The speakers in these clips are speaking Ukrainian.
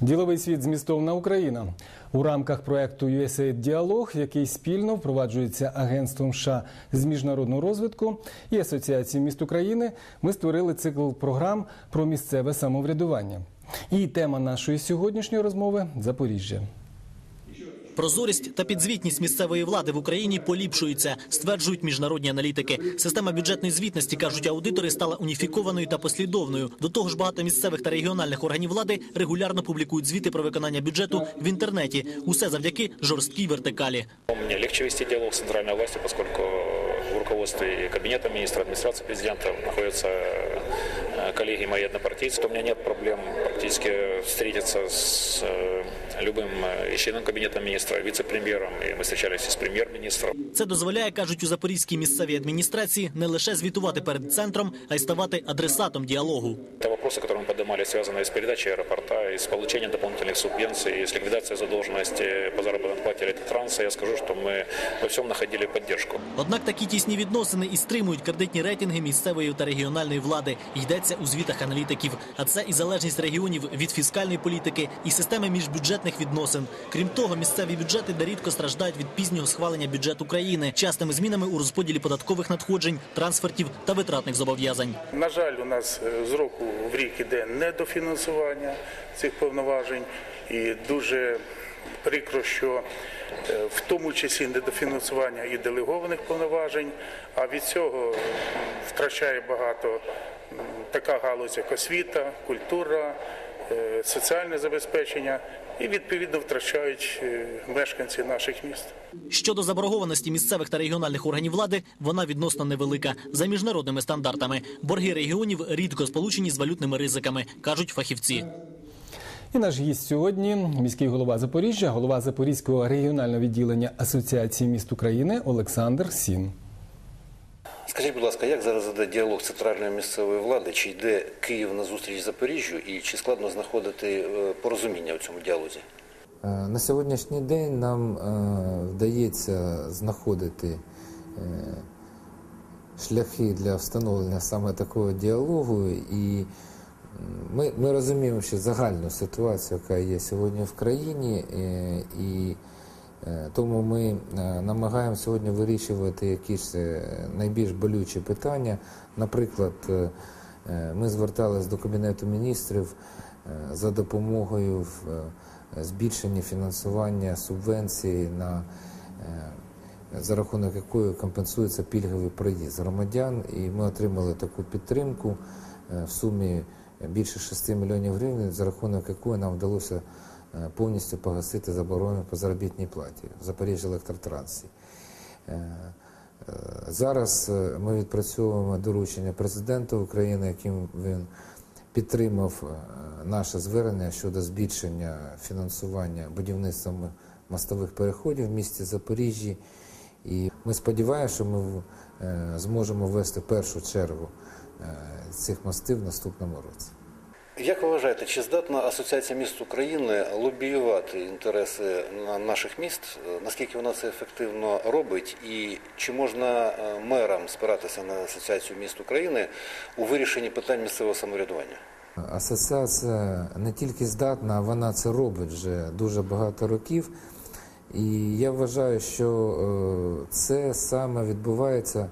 Діловий світ змістовна Україна у рамках проекту USAID Діалог, який спільно впроваджується агентством США з міжнародного розвитку і Асоціацією міст України. Ми створили цикл програм про місцеве самоврядування. І тема нашої сьогоднішньої розмови Запоріжжя. Прозорість та підзвітність місцевої влади в Україні поліпшуються, стверджують міжнародні аналітики. Система бюджетної звітності, кажуть аудитори, стала уніфікованою та послідовною. До того ж, багато місцевих та регіональних органів влади регулярно публікують звіти про виконання бюджету в інтернеті. Усе завдяки жорсткій вертикалі. Мне легче вести диалог с центральной властью, поскольку в руководстве Кабинета министра, администрации президента находятся э, коллеги мои однопартийцы. У меня нет проблем практически встретиться с э, любым э, членом Кабинета министра, вице-премьером. И мы встречались и с премьер-министром. Це дозволяє, кажуть у Запорізькій місцевій адміністрації, не лише звітувати перед центром, а й ставати адресатом діалогу. Это вопросы, которые мы поднимали, связанные с передачей аэропорта, и с получением дополнительных субвенций, и с ликвидацией задолженности по заработной плате электротранса. Я скажу, что мы во всем находили поддержку. Однак такі тісні відносини і стримують кредитні рейтинги місцевої та регіональної влади. Йдеться у звітах аналітиків. А це і залежність регіонів від фіскальної політики і системи міжбюджетних відносин. Крім того, місцеві бюджети нерідко страждають від пізнього схвалення бюджету країни, частими змінами у розподілі податкових надходжень, трансфертів та витратних зобов'язань. На жаль, у нас е, з року в рік іде недофінансування цих повноважень, і дуже прикро, що е, в тому числі недофінансування і делегованих повноважень, а від цього втрачає багато така галузь, як освіта, культура, е, соціальне забезпечення, і відповідно втрачають е, мешканці наших міст. Щодо заборгованості місцевих та регіональних органів влади, вона відносно невелика за міжнародними стандартами. Борги регіонів рідко сполучені з валютними ризиками, кажуть фахівці. І наш гість сьогодні міський голова Запоріжжя, голова Запорізького регіонального відділення Асоціації міст України Олександр Сін. Скажіть, будь ласка, як зараз іде діалог центральної місцевої влади? Чи йде Київ на зустріч Запоріжжю, і чи складно знаходити е, порозуміння в цьому діалозі? Е, На сьогоднішній день нам е, вдається знаходити шляхи для встановлення саме такого діалогу, і ми, ми розуміємо, що загальну ситуацію, яка є сьогодні в країні, і тому ми е, намагаємося сьогодні вирішувати якісь е, найбільш болючі питання. Наприклад, е, е, ми зверталися до Кабінету міністрів е, за допомогою в е, збільшенні фінансування субвенції на е, за рахунок якої компенсується пільговий проїзд громадян, і ми отримали таку підтримку е, в сумі більше 6 мільйонів гривень, за рахунок якої нам вдалося е, повністю погасити заборону по заробітній платі в Запоріжжя електротрансі. Е, е, Зараз е, ми відпрацьовуємо доручення президента України, яким він підтримав е, наше звернення щодо збільшення фінансування будівництва мостових переходів в місті Запоріжжі. І ми сподіваємося, що ми е, зможемо ввести першу чергу е, цих мостів в наступному році. Як ви вважаєте, чи здатна Асоціація міст України лобіювати інтереси наших міст? Наскільки вона це ефективно робить? І чи можна е, мерам спиратися на Асоціацію міст України у вирішенні питань місцевого самоврядування? Асоціація не тільки здатна, вона це робить вже дуже багато років. І я вважаю, що е, це саме відбувається,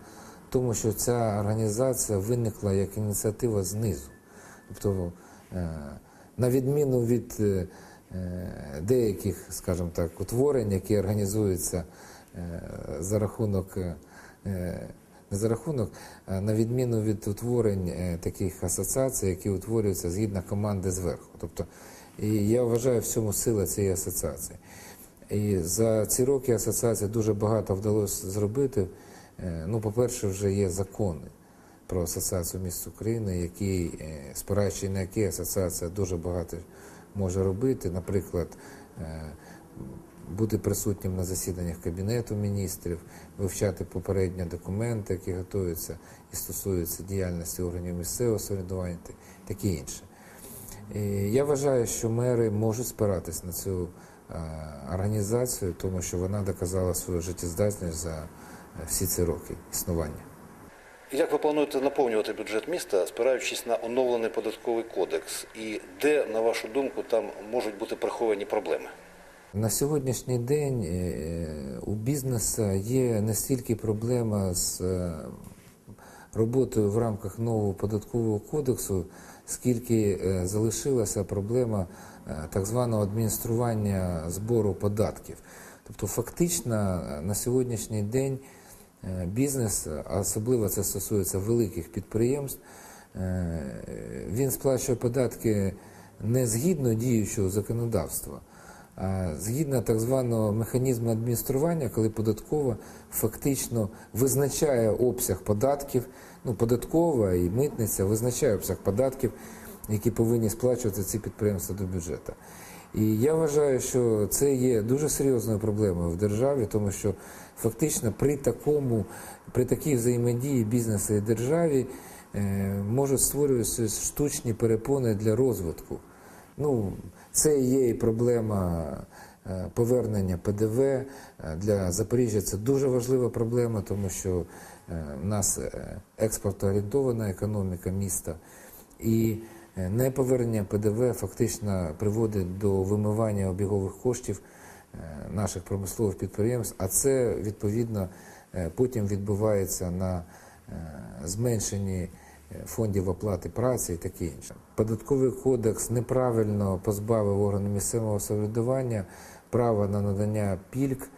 тому що ця організація виникла як ініціатива знизу. Тобто, на відміну від е, е, деяких, скажімо так, утворень, які організуються е, за рахунок. е, е, не за рахунок, а на відміну від утворень е, таких асоціацій, які утворюються згідно команди зверху. Тобто, і я вважаю в цьому сила цієї асоціації. І за ці роки асоціації дуже багато вдалося зробити. Е, Ну, по-перше, вже є закони про асоціацію міст України, які, е, спираючи на які асоціація дуже багато може робити. Наприклад, е, бути присутнім на засіданнях Кабінету міністрів, вивчати попередні документи, які готуються і стосуються діяльності органів місцевого самоврядування, таке інше. І я вважаю, що мери можуть спиратись на цю е, організацію, тому що вона доказала свою життєздатність за всі ці роки існування. Як ви плануєте наповнювати бюджет міста, спираючись на оновлений податковий кодекс? І де, на вашу думку, там можуть бути приховані проблеми? На сьогоднішній день е, у бізнесу є не стільки проблема з е, роботою в рамках нового податкового кодексу, скільки е, залишилася проблема так званого адміністрування збору податків. Тобто, фактично на сьогоднішній день бізнес, а особливо це стосується великих підприємств, е, він сплачує податки не згідно діючого законодавства. А Згідно так званого механізму адміністрування, коли податкова фактично визначає обсяг податків, ну податкова і митниця визначає обсяг податків, які повинні сплачувати ці підприємства до бюджету. І я вважаю, що це є дуже серйозною проблемою в державі, тому що фактично при такому, при такій взаємодії бізнесу і державі е, можуть створюватися штучні перепони для розвитку. Ну, це є і проблема е, повернення ПДВ. Е, Для Запоріжжя це дуже важлива проблема, тому що в нас експортоорієнтована економіка міста. І неповернення ПДВ фактично приводить до вимивання обігових коштів е, наших промислових підприємств, а це відповідно е, потім відбувається на е, зменшенні е, фондів оплати праці і таке інше. Податковий кодекс неправильно позбавив органи місцевого самоврядування права на надання пільг.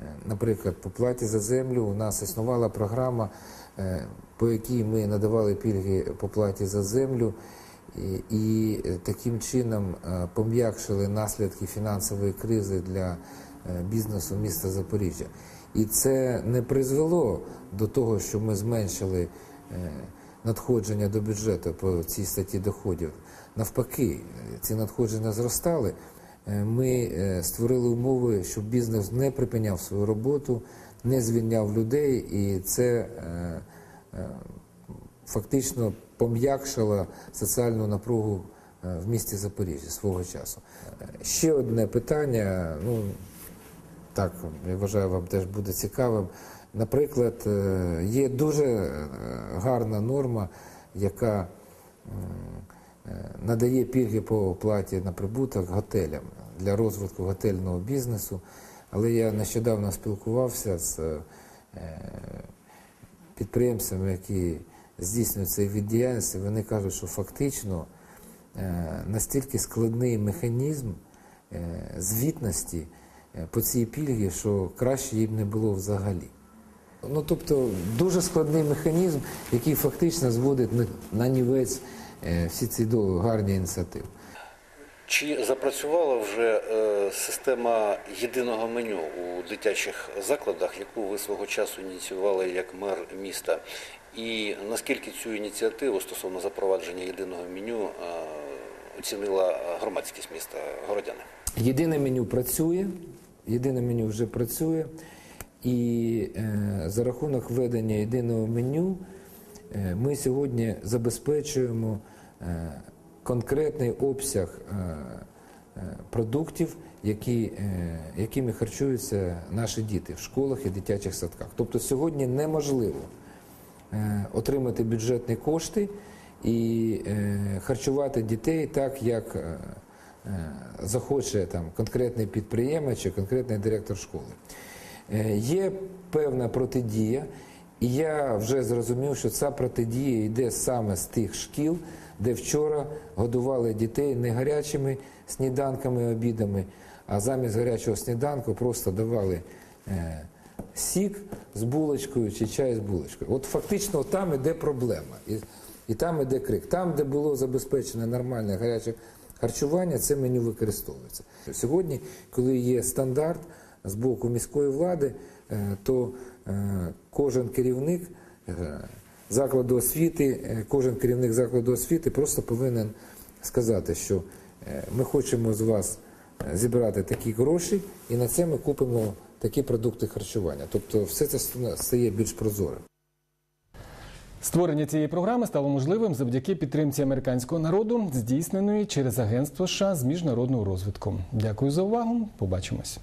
Е, Наприклад, по платі за землю у нас існувала програма, е, по якій ми надавали пільги по платі за землю, і, і е, таким чином е, пом'якшили наслідки фінансової кризи для е, бізнесу міста Запоріжжя. І це не призвело до того, що ми зменшили е, надходження до бюджету по цій статті доходів. Навпаки, е, ці надходження зростали. Е, Ми е, створили умови, щоб бізнес не припиняв свою роботу, не звільняв людей, і це е, е, фактично пом'якшило соціальну напругу е, в місті Запоріжжя свого часу. Е, Ще одне питання, ну так, я вважаю, вам теж буде цікавим. Наприклад, е, є дуже гарна норма, яка надає пільги по оплаті на прибуток готелям для розвитку готельного бізнесу. Але я нещодавно спілкувався з підприємцями, які здійснюють цей від діяльності, вони кажуть, що фактично е, настільки складний механізм е, звітності е, по цій пільгі, що краще їм не було взагалі. Ну, тобто дуже складний механізм, який фактично зводить на- нівець всі ці гарні ініціативи. Чи запрацювала вже система єдиного меню у дитячих закладах, яку ви свого часу ініціювали як мер міста? І наскільки цю ініціативу стосовно запровадження єдиного меню е, оцінила громадськість міста городяни? Єдине меню працює, єдине меню вже працює, і е, за рахунок введення єдиного меню е, ми сьогодні забезпечуємо конкретний обсяг продуктів, які, якими харчуються наші діти в школах і дитячих садках. Тобто сьогодні неможливо отримати бюджетні кошти і е, харчувати дітей так, як е, е, захоче там конкретний підприємець чи конкретний директор школи. Е, Є певна протидія, і я вже зрозумів, що ця протидія йде саме з тих шкіл, де вчора годували дітей не гарячими сніданками, обідами, а замість гарячого сніданку просто давали е, сік з булочкою чи чай з булочкою. От фактично там іде проблема. І, і там іде крик. Там, де було забезпечено нормальне гаряче харчування, це меню використовується. Сьогодні, коли є стандарт з боку міської влади, е, то е, кожен керівник е, закладу освіти, кожен керівник закладу освіти просто повинен сказати, що ми хочемо з вас зібрати такі гроші, і на це ми купимо такі продукти харчування. Тобто все це стає більш прозорим. Створення цієї програми стало можливим завдяки підтримці американського народу, здійсненої через Агентство США з міжнародного розвитку. Дякую за увагу. Побачимось.